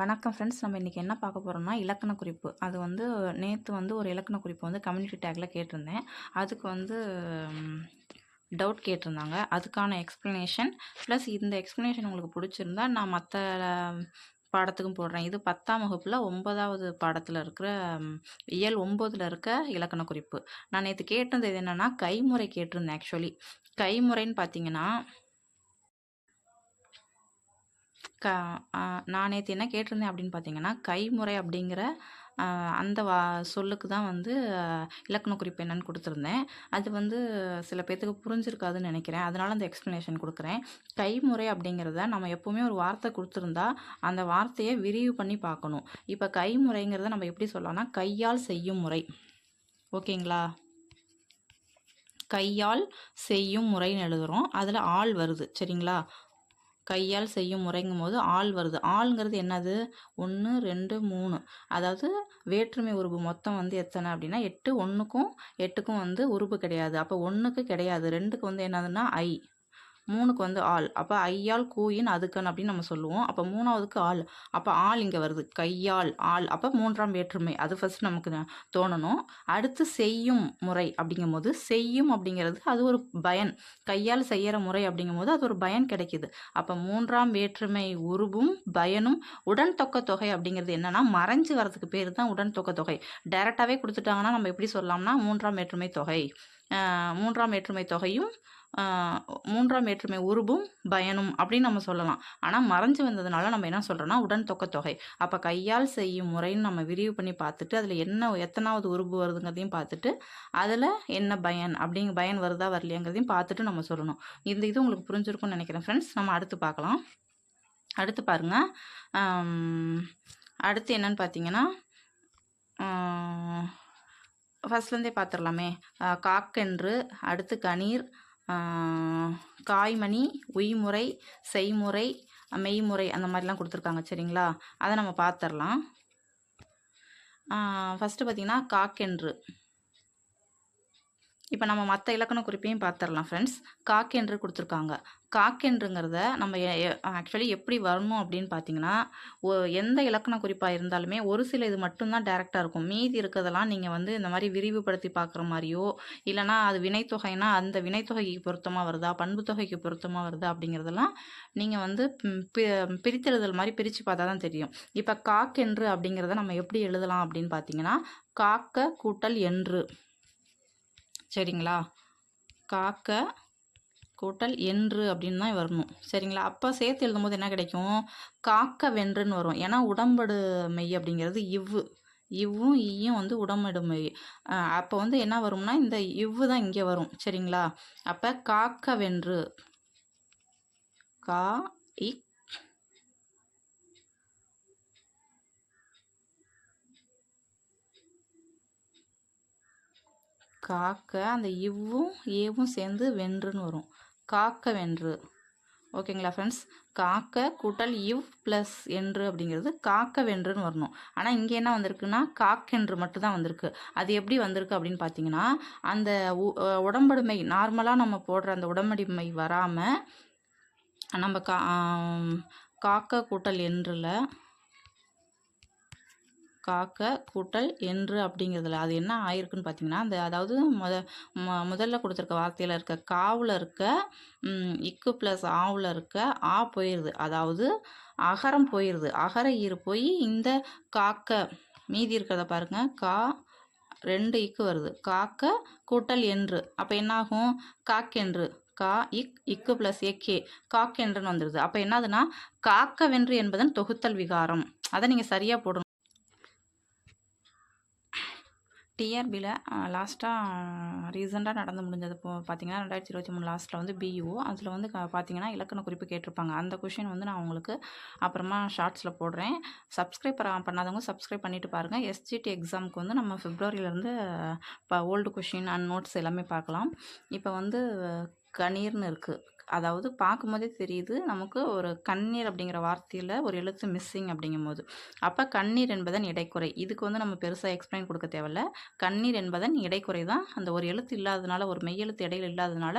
வணக்கம் ஃப்ரெண்ட்ஸ் நம்ம இன்றைக்கி என்ன பார்க்க போகிறோம்னா இலக்கண குறிப்பு. அது வந்து நேற்று வந்து ஒரு இலக்கண குறிப்பு வந்து கம்யூனிட்டி டேக்கில் கேட்டிருந்தேன். அதுக்கு வந்து டவுட் கேட்டிருந்தாங்க. அதுக்கான எக்ஸ்ப்ளனேஷன் ப்ளஸ் இந்த எக்ஸ்ப்ளனேஷன் உங்களுக்கு பிடிச்சிருந்தா நான் மற்ற பாடத்துக்கும் போடுறேன். இது பத்தாம் வகுப்பில் ஒன்பதாவது பாடத்தில் இருக்கிற இயல் ஒம்போதில் இருக்க இலக்கண குறிப்பு. நான் நேற்று கேட்டது இது என்னென்னா கைமுறை கேட்டிருந்தேன் ஆக்சுவலி கைமுறைன்னு பார்த்தீங்கன்னா க நான் நேற்று என்ன கேட்டிருந்தேன் அப்படின்னு பார்த்தீங்கன்னா கைமுறை அப்படிங்கிற அந்த வா சொல்லுக்கு தான் வந்து இலக்கண குறிப்பு என்னன்னு கொடுத்துருந்தேன். அது வந்து சில பேர்த்துக்கு புரிஞ்சிருக்காதுன்னு நினைக்கிறேன். அதனால் அந்த எக்ஸ்ப்ளனேஷன் கொடுக்குறேன். கைமுறை அப்படிங்கிறத நம்ம எப்போவுமே ஒரு வார்த்தை கொடுத்துருந்தா அந்த வார்த்தையை விரிவு பண்ணி பார்க்கணும். இப்போ கைமுறைங்கிறத நம்ம எப்படி சொல்லலாம்னா கையால் செய்யும் முறை. ஓகேங்களா? கையால் செய்யும் முறைன்னு எழுதுகிறோம் அதில் ஆள் வருது. சரிங்களா? கையால் செய்யும் முறைங்கும் போது ஆள் வருது. ஆளுங்கிறது என்னது? ஒன்று ரெண்டு மூணு. அதாவது வேற்றுமை உருபு மொத்தம் வந்து எத்தனை அப்படின்னா எட்டு ஒன்றுக்கும் எட்டுக்கும் வந்து உருபு கிடையாது. அப்போ ஒன்றுக்கு கிடையாது. ரெண்டுக்கு வந்து என்னதுன்னா ஐ. மூணுக்கு வந்து ஆள். அப்போ ஐயால் கூயின் அதுக்கன் அப்படின்னு நம்ம சொல்லுவோம். அப்போ மூணாவதுக்கு ஆள். அப்போ ஆள் இங்கே வருது. கையால் ஆள். அப்போ மூன்றாம் வேற்றுமை. அது ஃபஸ்ட் நமக்கு தோணணும். அடுத்து செய்யும் முறை அப்படிங்கும்போது செய்யும் அப்படிங்கிறது அது ஒரு பயன். கையால் செய்கிற முறை அப்படிங்கும்போது அது ஒரு பயன் கிடைக்குது. அப்போ மூன்றாம் வேற்றுமை உருவும் பயனும் உடன் தொக்க தொகை அப்படிங்கிறது என்னன்னா மறைஞ்சு வரதுக்கு பேர் தான் உடன் தொக்க தொகை. டைரெக்டாகவே கொடுத்துட்டாங்கன்னா நம்ம எப்படி சொல்லலாம்னா மூன்றாம் வேற்றுமை தொகை. மூன்றாம் ஏற்றுமை தொகையும் மூன்றாம் ஏற்றுமை உருபும் பயனும் அப்படின்னு நம்ம சொல்லலாம். ஆனால் மறைஞ்சு வந்ததுனால நம்ம என்ன சொல்கிறோம்னா உடன் தொக்க தொகை. அப்போ கையால் செய்யும் முறைன்னு நம்ம விரிவு பண்ணி பார்த்துட்டு அதில் என்ன எத்தனாவது உருபு வருதுங்கிறதையும் பார்த்துட்டு அதில் என்ன பயன் அப்படிங்க பயன் வருதா வரலையாங்கிறதையும் பார்த்துட்டு நம்ம சொல்லணும். இந்த இது உங்களுக்கு புரிஞ்சிருக்கும்னு நினைக்கிறேன் ஃப்ரெண்ட்ஸ் நம்ம அடுத்து பார்க்கலாம். அடுத்து பாருங்க. அடுத்து என்னன்னு பார்த்தீங்கன்னா ஃபர்ஸ்ட்லேருந்தே பார்த்துடலாமே காக்கென்று அடுத்து கணீர் காய்மணி உய்முறை செய்முறை மெய்முறை அந்த மாதிரிலாம் கொடுத்துருக்காங்க சரிங்களா? அதை நம்ம பார்த்துடலாம் ஃபஸ்ட்டு பார்த்தீங்கன்னா காக்கென்று. இப்போ நம்ம மற்ற இலக்கண குறிப்பையும் பார்த்துடலாம் ஃப்ரெண்ட்ஸ் காக்கென்று கொடுத்துருக்காங்க. காக்கென்றுங்கிறத நம்ம ஆக்சுவலி எப்படி வரணும் அப்படின்னு பார்த்தீங்கன்னா எந்த இலக்கண குறிப்பாக இருந்தாலுமே ஒரு சில இது மட்டும்தான் டேரெக்டாக இருக்கும். மீதி இருக்கிறதெல்லாம் நீங்கள் வந்து இந்த மாதிரி விரிவுபடுத்தி பார்க்குற மாதிரியோ இல்லைனா அது வினைத்தொகைனா அந்த வினைத்தொகைக்கு பொருத்தமாக வருதா பண்பு தொகைக்கு பொருத்தமாக வருதா அப்படிங்கிறதெல்லாம் நீங்கள் வந்து பி- பிரித்தெழுதல் மாதிரி பிரித்து பார்த்தா தான் தெரியும். இப்போ காக்கென்று அப்படிங்கிறத நம்ம எப்படி எழுதலாம் அப்படின்னு பார்த்தீங்கன்னா காக்க கூட்டல் என்று. சரிங்களா? காக்க கூட்டல் என்று அப்படின்னு தான் வரணும். சரிங்களா? அப்போ சேர்த்து எழுதும்போது என்ன கிடைக்கும்? காக்க வென்றுன்னு வரும். ஏன்னா உடம்படு மெய் அப்படிங்கிறது இவ்வு இவ்வும் ஈயும் வந்து உடம்படு மெய். அப்போ வந்து என்ன வரும்னா இந்த இவ்வு தான் இங்கே வரும். சரிங்களா? அப்போ காக்க வென்று கா இக் காக்க அந்த இவ்வும் ஏவும் சேர்ந்து வென்றுன்னு வரும். காக்க வென்று ஓகேங்களா ஃப்ரெண்ட்ஸ் காக்க கூட்டல் இவ் ப்ளஸ் என்று அப்படிங்கிறது காக்க வென்றுன்னு வரணும். ஆனால் இங்கே என்ன வந்திருக்குன்னா காக்கென்று மட்டும்தான் வந்திருக்கு. அது எப்படி வந்திருக்கு அப்படின்னு பார்த்தீங்கன்னா அந்த உ- உடம்படுமை நார்மலாக நம்ம போடுற அந்த உடம்படிமை வராமல் நம்ம கா காக்க கூட்டல் என்றில் காக்க கூட்டல் என்று அப்படிங்கிறதுல. அது என்ன ஆயிருக்குன்னு பார்த்தீங்கன்னா அந்த அதாவது முத முதல்ல கொடுத்துருக்க வார்த்தையில் இருக்க காவில் இருக்க இக்கு ப்ளஸ் ஆவில் இருக்க ஆ போயிடுது அதாவது அகரம் போயிடுது அகர ஈர் போய் இந்த காக்க மீதி இருக்கிறத பாருங்க. கா ரெண்டு இக்கு வருது. காக்க கூட்டல் என்று. அப்போ என்னாகும்? காக்கென்று. கா இக் இக்கு ப்ளஸ் எக்கே காக்கென்றுன்னு வந்துடுது அப்போ என்னதுன்னா காக்கவென்று என்பதன் தொகுத்தல் விகாரம். அதை நீங்கள் சரியாக போடணும். டிஆர்பியில் லாஸ்ட்டாக ரீசெண்டாக நடந்து முடிஞ்சது. இப்போ பார்த்தீங்கன்னா ரெண்டாயிரத்தி இருபத்தி மூணு லாஸ்ட்டில் வந்து பியூ அதில் வந்து க- பார்த்தீங்கன்னா இலக்கண குறிப்பு கேட்டிருப்பாங்க. அந்த கொஷின் வந்து நான் உங்களுக்கு அப்புறமா ஷார்ட்ஸில் போடுறேன். சப்ஸ்கிரைப் பண்ணாதவங்க சப்ஸ்கிரைப் பண்ணிட்டு பாருங்கள் எஸ்ஜிடி எக்ஸாமுக்கு வந்து நம்ம ஃபிப்ரவரியிலேருந்து இப்போ ஓல்டு கொஷின் அண்ட் நோட்ஸ் எல்லாமே பார்க்கலாம். இப்போ வந்து கணீர்னு இருக்குது அதாவது பார்க்கும்போதே தெரியுது நமக்கு ஒரு கண்ணீர் அப்படிங்கிற வார்த்தையில் ஒரு எழுத்து மிஸ்ஸிங் அப்படிங்கும்போது. அப்போ கண்ணீர் என்பதன் இடைக்குறை. இதுக்கு வந்து நம்ம பெருசாக எக்ஸ்பிளைன் கொடுக்க தேவையில்ல. கண்ணீர் என்பதன் இடைக்குறை தான் அந்த ஒரு எழுத்து இல்லாததுனால ஒரு மெய்யெழுத்து இடையில் இல்லாததுனால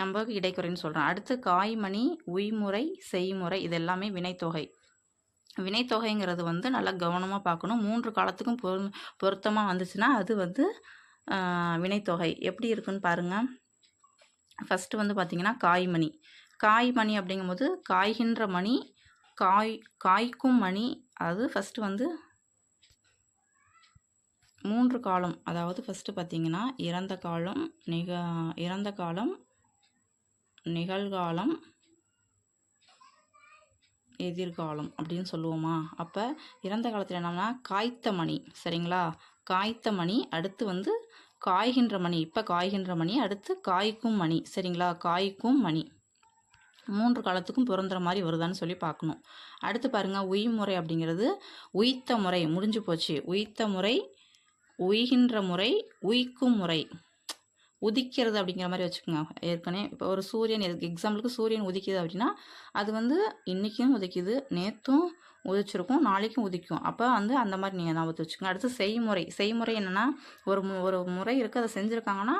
நம்ம இடைக்குறைன்னு சொல்கிறோம் அடுத்து காய்மணி உய்முறை செய்முறை இது எல்லாமே வினைத்தொகை. வினைத்தொகைங்கிறது வந்து நல்லா கவனமாக பார்க்கணும். மூன்று காலத்துக்கும் பொரு பொருத்தமாக வந்துச்சுன்னா அது வந்து வினைத்தொகை. எப்படி இருக்குன்னு பாருங்கள் ஃபஸ்ட்டு வந்து பார்த்திங்கன்னா காய்மணி. காய்மணி அப்படிங்கும்போது காய்கின்ற மணி காய் காய்க்கும் மணி அது ஃபஸ்ட்டு வந்து மூன்று காலம். அதாவது ஃபஸ்ட்டு பார்த்திங்கன்னா இறந்த காலம் நிக இறந்த காலம் நிகழ்காலம் எதிர்காலம் அப்படின்னு சொல்லுவோமா. அப்போ இறந்த காலத்தில் என்னன்னா காய்த்த மணி. சரிங்களா? காய்த்த மணி அடுத்து வந்து காய்கின்ற மணி இப்போ காய்கின்ற மணி அடுத்து காய்க்கும் மணி. சரிங்களா? காய்க்கும் மணி. மூன்று காலத்துக்கும் பிறந்துற மாதிரி வருதான்னு சொல்லி பார்க்கணும். அடுத்து பாருங்க உய்முறை அப்படிங்கிறது உய்த்த முறை. முடிஞ்சு போச்சு. உய்த்த முறை உய்கின்ற முறை உய்க்கும் முறை. உதிக்கிறது அப்படிங்கிற மாதிரி வச்சுக்கோங்க. ஏற்கனவே இப்போ ஒரு சூரியன் எக்ஸாம்பிளுக்கு சூரியன் உதிக்குது அப்படின்னா அது வந்து இன்றைக்கும் உதிக்குது நேற்றும் உதிச்சிருக்கும் நாளைக்கும் உதிக்கும். அப்போ வந்து அந்த மாதிரி நீங்கள் ஞாபகத்தை வச்சுக்கோங்க. அடுத்து செய்முறை. செய்முறை என்னென்னா ஒரு ஒரு முறை இருக்குது அதை செஞ்சுருக்காங்கன்னா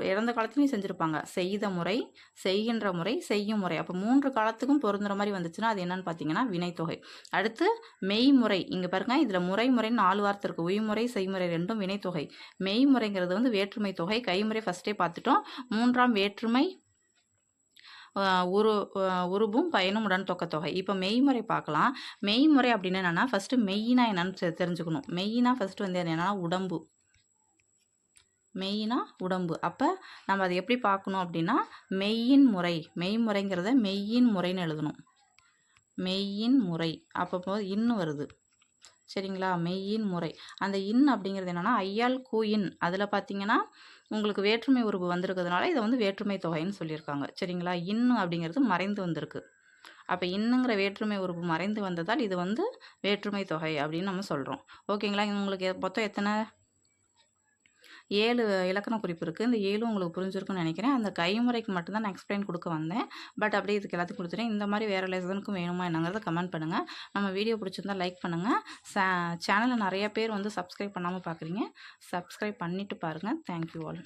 இறந்த காலத்துலையும் செஞ்சுருப்பாங்க. செய்த முறை செய்கின்ற முறை செய்யும் முறை. அப்போ மூன்று காலத்துக்கும் பொருந்துற மாதிரி வந்துச்சுன்னா அது என்னன்னு பார்த்தீங்கன்னா வினைத்தொகை. அடுத்து மெய்முறை. இங்கே பாருங்க இதில் முறை முறைன்னு நாலு வார்த்தை இருக்குது உய்முறை செய்முறை ரெண்டும் வினைத்தொகை. மெய்முறைங்கிறது வந்து வேற்றுமை தொகை. கைமுறை ஃபஸ்ட்டே பார்த்துட்டோம் மூன்றாம் வேற்றுமை உரு உருபும் பயனும் உடன் தொகை இப்போ மெய்முறை பார்க்கலாம் மெய்முறை அப்படின்னு என்னென்னா ஃபஸ்ட்டு மெய்னா என்னன்னு தெ- தெரிஞ்சுக்கணும். மெய்னா ஃபஸ்ட்டு வந்து என்னென்னா உடம்பு. மெய்னா உடம்பு. அப்போ நம்ம அதை எப்படி பார்க்கணும் அப்படின்னா மெய்யின் முறை. மெய்முறைங்கிறத மெய்யின் முறைன்னு எழுதணும். மெய்யின் முறை. அப்போ இன்னு வருது. சரிங்களா? மெய்யின் முறை. அந்த இன் அப்படிங்கிறது என்னென்னா ஐயால் கூயின் அதில் பார்த்தீங்கன்னா உங்களுக்கு வேற்றுமை உருவு வந்திருக்கிறதுனால இதை வந்து வேற்றுமை தொகைன்னு சொல்லியிருக்காங்க. சரிங்களா? இன்னு அப்படிங்கிறது மறைந்து வந்திருக்கு. அப்போ இன்னுங்கிற வேற்றுமை உறுப்பு மறைந்து வந்ததால் இது வந்து வேற்றுமை தொகை அப்படின்னு நம்ம சொல்கிறோம் ஓகேங்களா? உங்களுக்கு மொத்தம் எத்தனை ஏழு இலக்கண குறிப்பு இருக்குது இந்த ஏழும் உங்களுக்கு புரிஞ்சிருக்கும்னு நினைக்கிறேன். அந்த கைமுறைக்கு மட்டும்தான் நான் எக்ஸ்பிளைன் கொடுக்க வந்தேன். பட் அப்படியே இதுக்கு எல்லாத்தையும் கொடுத்துட்டேன். இந்த மாதிரி வேறு லெசனுக்கும் வேணுமா என்னங்கிறத கமெண்ட் பண்ணுங்கள் நம்ம வீடியோ பிடிச்சிருந்தா லைக் பண்ணுங்கள் சேனலில் நிறைய பேர் வந்து சப்ஸ்கிரைப் பண்ணாமல் பார்க்குறீங்க சப்ஸ்கிரைப் பண்ணிவிட்டு பாருங்கள் தேங்க்யூ ஆல்